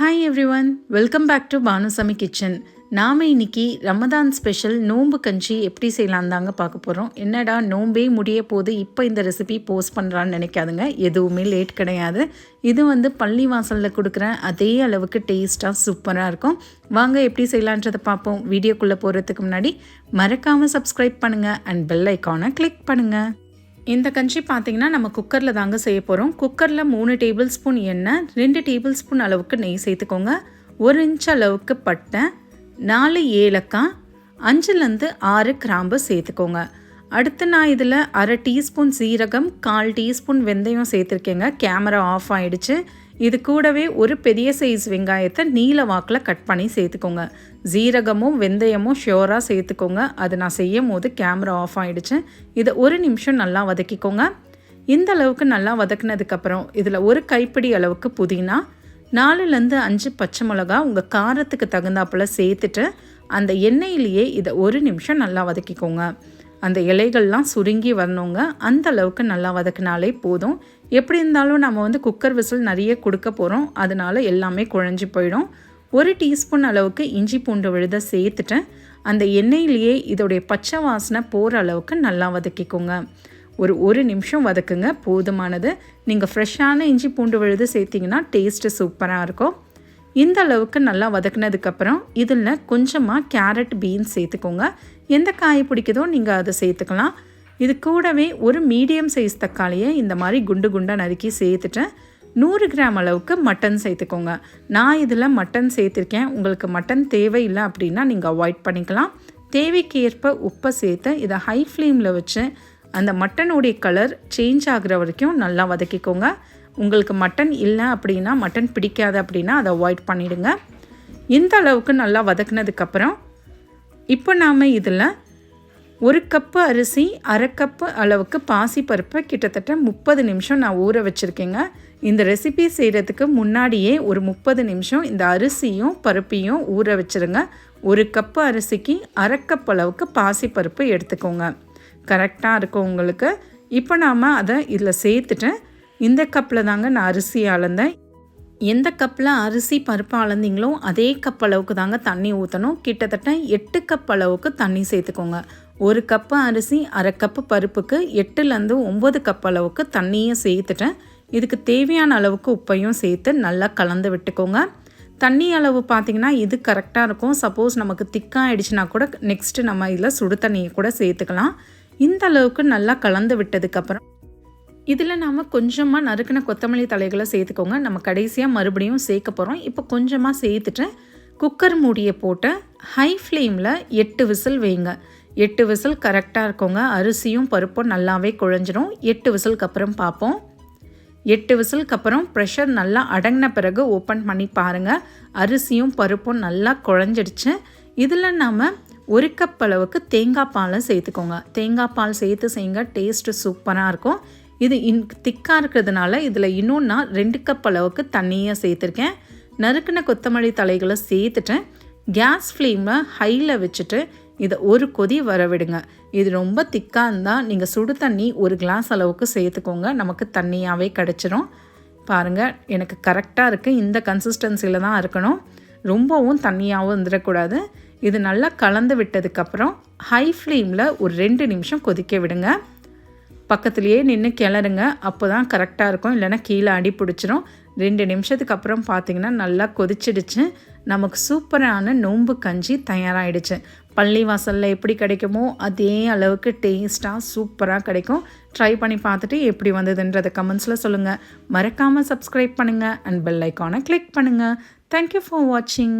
Hi everyone welcome back to Banusamy kitchen நாம் இன்னைக்கு Ramadan special நோம்பு கஞ்சி எப்படி செய்யலாம் தாங்க பார்க்க போகிறோம் என்னடா நோம்பே முடிய போது இப்போ இந்த ரெசிபி போஸ்ட் பண்ணுறான்னு நினைக்காதுங்க. எதுவுமே லேட் கிடையாது. இது வந்து பள்ளி வாசலில் கொடுக்குற அதே அளவுக்கு டேஸ்ட்டாக சூப்பராக இருக்கும். வாங்க எப்படி செய்யலான்றதை பார்ப்போம். வீடியோக்குள்ளே போகிறதுக்கு முன்னாடி மறக்காமல் சப்ஸ்கிரைப் பண்ணுங்கள் அண்ட் பெல் ஐக்கானை கிளிக் பண்ணுங்கள் இந்த கஞ்சி பார்த்தீங்கன்னா நம்ம குக்கரில் தாங்க செய்ய போகிறோம் குக்கரில் மூணு டேபிள் ஸ்பூன் எண்ணெய் ரெண்டு டேபிள் ஸ்பூன் அளவுக்கு நெய் சேர்த்துக்கோங்க. ஒரு இன்ச் அளவுக்கு பட்டை நாலு ஏலக்காய் அஞ்சுலேருந்து ஆறு கிராம்பு சேர்த்துக்கோங்க. அடுத்து நான் இதில் அரை டீஸ்பூன் சீரகம் கால் டீஸ்பூன் வெந்தயம் சேர்த்துருக்கேங்க. கேமரா ஆஃப் ஆகிடுச்சு இது கூடவே ஒரு பெரிய சைஸ் வெங்காயத்தை நீல வாக்கில் கட் பண்ணி சேர்த்துக்கோங்க. ஜீரகமும் வெந்தயமும் ஷியோராக சேர்த்துக்கோங்க. அது நான் செய்யும் போது கேமரா ஆஃப் ஆகிடுச்சு இதை ஒரு நிமிஷம் நல்லா வதக்கிக்கோங்க. இந்த அளவுக்கு நல்லா வதக்குனதுக்கப்புறம் இதில் ஒரு கைப்பிடி அளவுக்கு புதினா நாலுலேருந்து அஞ்சு பச்சை மிளகா உங்கள் காரத்துக்கு தகுந்தாப்பில் சேர்த்துட்டு அந்த எண்ணெயிலேயே இதை ஒரு நிமிஷம் நல்லா வதக்கிக்கோங்க. அந்த இலைகள்லாம் சுருங்கி வரணுங்க. அந்த அளவுக்கு நல்லா வதக்கினாலே போதும். எப்படி இருந்தாலும் நம்ம வந்து குக்கர் விசில் நிறைய கொடுக்க போகிறோம் அதனால எல்லாமே குழஞ்சி போயிடும். ஒரு டீஸ்பூன் அளவுக்கு இஞ்சி பூண்டு விழுத சேர்த்துட்டேன். அந்த எண்ணெயிலேயே இதோடைய பச்சை வாசனை போகிற அளவுக்கு நல்லா வதக்கிக்கோங்க. ஒரு ஒரு நிமிஷம் வதக்குங்க போதுமானது. நீங்கள் ஃப்ரெஷ்ஷான இஞ்சி பூண்டு விழுது சேர்த்திங்கன்னா டேஸ்ட்டு சூப்பராக இருக்கும். இந்த அளவுக்கு நல்லா வதக்குனதுக்கப்புறம் இதில் கொஞ்சமாக கேரட் பீன்ஸ் சேர்த்துக்கோங்க. எந்த காய் பிடிக்குதோ நீங்கள் அதை சேர்த்துக்கலாம். இது கூடவே ஒரு மீடியம் சைஸ் தக்காளியை இந்த மாதிரி குண்டு குண்டாக நறுக்கி சேர்த்துட்டேன் நூறு கிராம் அளவுக்கு மட்டன் சேர்த்துக்கோங்க. நான் இதில் மட்டன் சேர்த்துருக்கேன். உங்களுக்கு மட்டன் தேவையில்லை அப்படின்னா நீங்கள் அவாய்ட் பண்ணிக்கலாம். தேவைக்கேற்ப உப்பை சேர்த்து இதை ஹை ஃப்ளேமில் வச்சு அந்த மட்டனுடைய கலர் சேஞ்ச் ஆகிற வரைக்கும் நல்லா வதக்கிக்கோங்க. உங்களுக்கு மட்டன் இல்லை அப்படின்னா மட்டன் பிடிக்காது அப்படின்னா அதை அவாய்ட் பண்ணிவிடுங்க இந்த அளவுக்கு நல்லா வதக்குனதுக்கப்புறம் இப்போ நாம் இதில் ஒரு கப்பு அரிசி அரை கப்பு அளவுக்கு பாசிப்பருப்பை கிட்டத்தட்ட முப்பது நிமிஷம் நான் ஊற வச்சுருக்கேங்க. இந்த ரெசிபி செய்கிறதுக்கு முன்னாடியே ஒரு முப்பது நிமிஷம் இந்த அரிசியும் பருப்பையும் ஊற வச்சுருங்க. ஒரு கப்பு அரிசிக்கு அரை கப் அளவுக்கு பாசிப்பருப்பு எடுத்துக்கோங்க. கரெக்டாக இருக்கும் உங்களுக்கு. இப்போ நாம் அதை இதில் சேர்த்துட்டு இந்த கப்பில் தாங்க நான் அரிசி அளந்தேன். எந்த கப்பில் அரிசி பருப்பு அளந்தீங்களோ அதே கப் அளவுக்கு தாங்க தண்ணி ஊற்றணும் கிட்டத்தட்ட எட்டு கப் அளவுக்கு தண்ணி சேர்த்துக்கோங்க. ஒரு கப்பு அரிசி அரை கப்பு பருப்புக்கு எட்டுலேருந்து ஒம்பது கப் அளவுக்கு தண்ணியும் சேர்த்துட்டேன். இதுக்கு தேவையான அளவுக்கு உப்பையும் சேர்த்து நல்லா கலந்து விட்டுக்கோங்க. தண்ணி அளவு பார்த்திங்கன்னா இது கரெக்டாக இருக்கும். சப்போஸ் நமக்கு திக்காகிடுச்சுன்னா கூட நெக்ஸ்ட்டு நம்ம இதில் சுடு தண்ணியை கூட சேர்த்துக்கலாம். இந்த அளவுக்கு நல்லா கலந்து விட்டதுக்கப்புறம் இதில் நாம் கொஞ்சமாக நறுக்கின கொத்தமல்லி தலைகளை சேர்த்துக்கோங்க. நம்ம கடைசியாக மறுபடியும் சேர்க்க போகிறோம் இப்போ கொஞ்சமாக சேர்த்துட்டு குக்கர் மூடியை போட்டு ஹை ஃப்ளேமில் எட்டு விசில் வைங்க. எட்டு விசில் கரெக்டாக இருக்கோங்க. அரிசியும் பருப்பும் நல்லாவே குழஞ்சிரும். எட்டு விசிலுக்கு அப்புறம் பார்ப்போம். எட்டு விசிலுக்கு அப்புறம் ப்ரெஷர் நல்லா அடங்கின பிறகு ஓப்பன் பண்ணி பாருங்கள் அரிசியும் பருப்பும் நல்லா குழஞ்சிடுச்சு. இதில் நாம் ஒரு கப் அளவுக்கு தேங்காய் பாலை சேர்த்துக்கோங்க. தேங்காய் பால் சேர்த்து செய்யுங்க. டேஸ்ட்டு சூப்பராக இருக்கும். இது இன் திக்காக இருக்கிறதுனால இதில் இன்னும் நான் ரெண்டு கப் அளவுக்கு தண்ணியை சேர்த்துருக்கேன். நறுக்கின கொத்தமல்லி தலைகளை சேர்த்துட்டேன் கேஸ் ஃப்ளேமை ஹையில் வச்சுட்டு இதை ஒரு கொதி வர விடுங்க. இது ரொம்ப திக்காக இருந்தால் நீங்கள் சுடு தண்ணி ஒரு கிளாஸ் அளவுக்கு சேர்த்துக்கோங்க. நமக்கு தண்ணியாகவே கிடச்சிரும். பாருங்கள் எனக்கு கரெக்டாக இருக்குது இந்த கன்சிஸ்டன்சியில் தான் இருக்கணும். ரொம்பவும் தண்ணியாகவும் இருந்துடக்கூடாது இது நல்லா கலந்து விட்டதுக்கப்புறம் ஹை ஃப்ளேமில் ஒரு ரெண்டு நிமிஷம் கொதிக்க விடுங்க. பக்கத்துலேயே நின்று கிளறுங்க. அப்போ தான் கரெக்டாக இருக்கும். இல்லைன்னா கீழே அடி பிடிச்சிரும். ரெண்டு நிமிஷத்துக்கு அப்புறம் பார்த்திங்கன்னா நல்லா கொதிச்சிடுச்சு. நமக்கு சூப்பரான நோம்பு கஞ்சி தயாராகிடுச்சு பள்ளி வாசலில் எப்படி கிடைக்குமோ அதே அளவுக்கு டேஸ்ட்டாக சூப்பராக கிடைக்கும். ட்ரை பண்ணி பார்த்துட்டு எப்படி வந்ததுன்றதை கமெண்ட்ஸில் சொல்லுங்கள் மறக்காமல் சப்ஸ்கிரைப் பண்ணுங்கள் அண்ட் பெல் ஐக்கானை கிளிக் பண்ணுங்கள் தேங்க்யூ ஃபார் வாட்சிங்